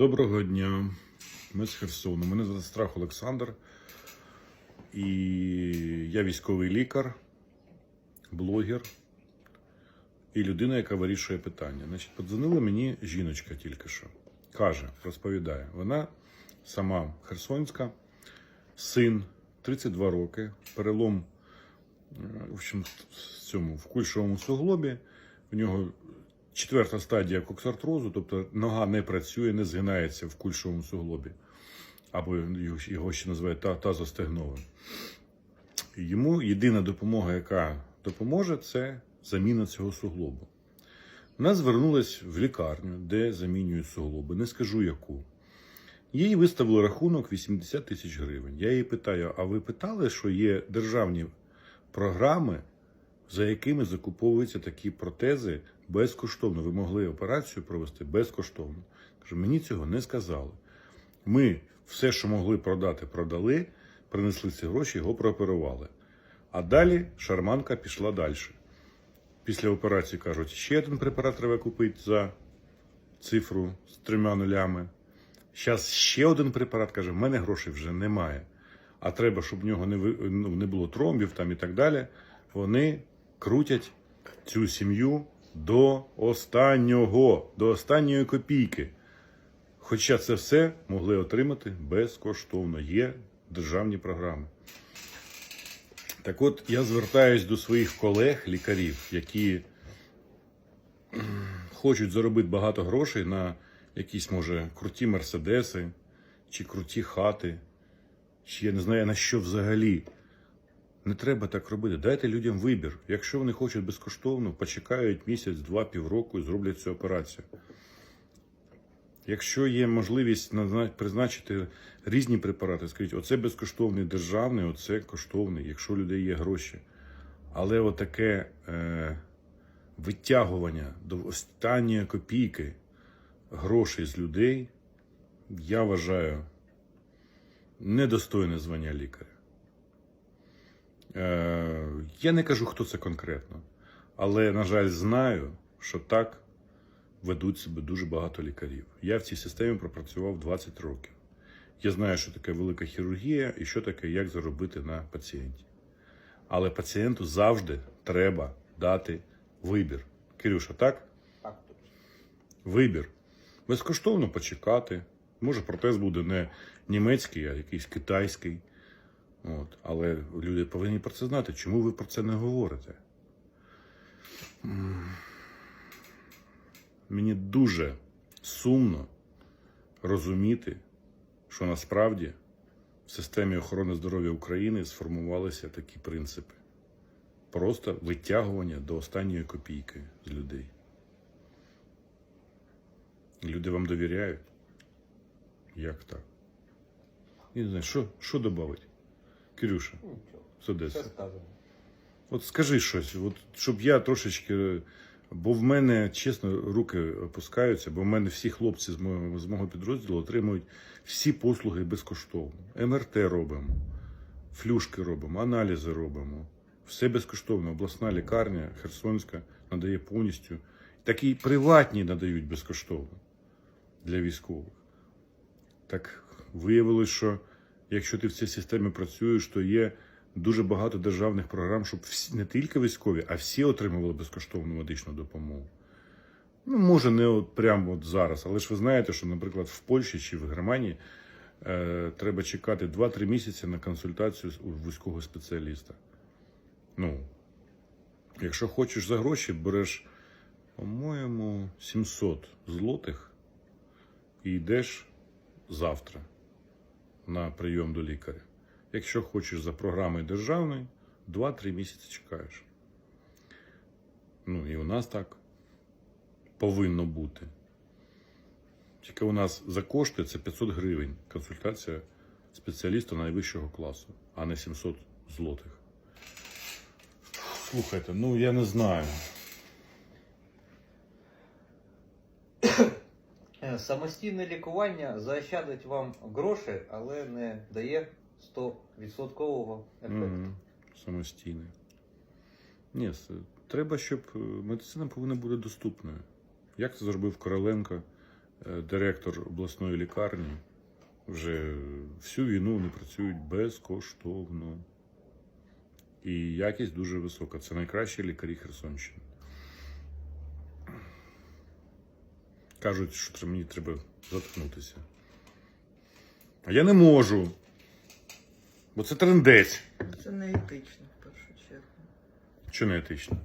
Доброго дня. Ми з Херсону. Мене звати Страх Олександр. І я військовий лікар, блогер і людина, яка вирішує питання. Значить, подзвонила мені жіночка тільки що. Каже, розповідає, вона сама херсонська, син, 32 роки, перелом е, в общем, в цьому в кульшовому суглобі. В нього четверта стадія коксартрозу, тобто нога не працює, не згинається в кульшовому суглобі, або його- ще називають та- тазостегновим. Йому єдина допомога, яка допоможе, це заміна цього суглобу. Вона звернулась в лікарню, де замінюють суглоби. Не скажу яку. Їй виставили рахунок 80 тисяч гривень. Я її питаю: а ви питали, що є державні програми, за якими закуповуються такі протези безкоштовно? Ви могли операцію провести безкоштовно. Кажу, мені цього не сказали. Ми все, що могли продати, продали, принесли ці гроші, його прооперували. А далі шарманка пішла далі. Після операції кажуть, ще один препарат треба купити за цифру з трьома нулями. Зараз ще один препарат каже, в мене грошей вже немає. А треба, щоб в нього не, ну, не було тромбів там і так далі. Вони крутять цю сім'ю до останнього, до останньої копійки. Хоча це все могли отримати безкоштовно. Є державні програми. Так от я звертаюсь до своїх колег, лікарів, які хочуть заробити багато грошей на якісь, може, круті мерседеси, чи круті хати, чи я не знаю на що взагалі. Не треба так робити. Дайте людям вибір. Якщо вони хочуть безкоштовно, почекають місяць, два, півроку і зроблять цю операцію. Якщо є можливість призначити різні препарати, скажіть, оце безкоштовний державний, оце коштовний, якщо у людей є гроші. Але отаке е, витягування до останньої копійки грошей з людей, я вважаю, недостойне звання лікаря. Е, я не кажу, хто це конкретно, але, на жаль, знаю, що так ведуть себе дуже багато лікарів. Я в цій системі пропрацював 20 років. Я знаю, що таке велика хірургія і що таке, як заробити на пацієнті. Але пацієнту завжди треба дати вибір. Кирюша, так? Так. Вибір. Безкоштовно почекати. Може, протез буде не німецький, а якийсь китайський. От. Але люди повинні про це знати. Чому ви про це не говорите? Мені дуже сумно розуміти, що насправді в системі охорони здоров'я України сформувалися такі принципи. Просто витягування до останньої копійки з людей. Люди вам довіряють? Як так? Я не знаю, що, що додати? Кирюша, Нічого. з Одеси. От скажи щось, от, щоб я трошечки. Бо в мене, чесно, руки опускаються, бо в мене всі хлопці з мого, з мого підрозділу отримують всі послуги безкоштовно. МРТ робимо, флюшки робимо, аналізи робимо. Все безкоштовно. Обласна лікарня Херсонська надає повністю. Так і приватні надають безкоштовно для військових. Так виявилось, що якщо ти в цій системі працюєш, то є дуже багато державних програм, щоб всі, не тільки військові, а всі отримували безкоштовну медичну допомогу. Ну, може, не от прямо от зараз, але ж ви знаєте, що, наприклад, в Польщі чи в Германії е, треба чекати 2-3 місяці на консультацію у військового спеціаліста. Ну, якщо хочеш за гроші, береш, по-моєму, 700 злотих і йдеш завтра на прийом до лікаря. Якщо хочеш за програмою державної, 2-3 місяці чекаєш. Ну і у нас так повинно бути. Тільки у нас за кошти це 500 гривень консультація спеціаліста найвищого класу, а не 700 злотих. Слухайте, ну я не знаю. Самостійне лікування заощадить вам гроші, але не дає 100% ефекту. Мгм. Самостійне. Ні, треба, щоб е, медицина повинна бути доступною. Як це зробив Короленко е, директор обласної лікарні. Вже всю війну вони працюють безкоштовно. І якість дуже висока. Це найкращі лікарі Херсонщини. Кажуть, що мені треба заткнутися. А я не можу. Бо це трендець. Це не етично, в першу чергу. Що не етично?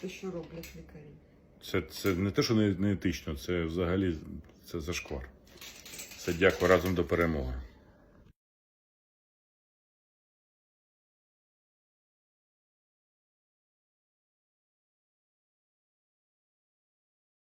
Те, що роблять лікарі. Це, це не те, що не, не етично, це взагалі це зашквар. Це дякую разом до перемоги.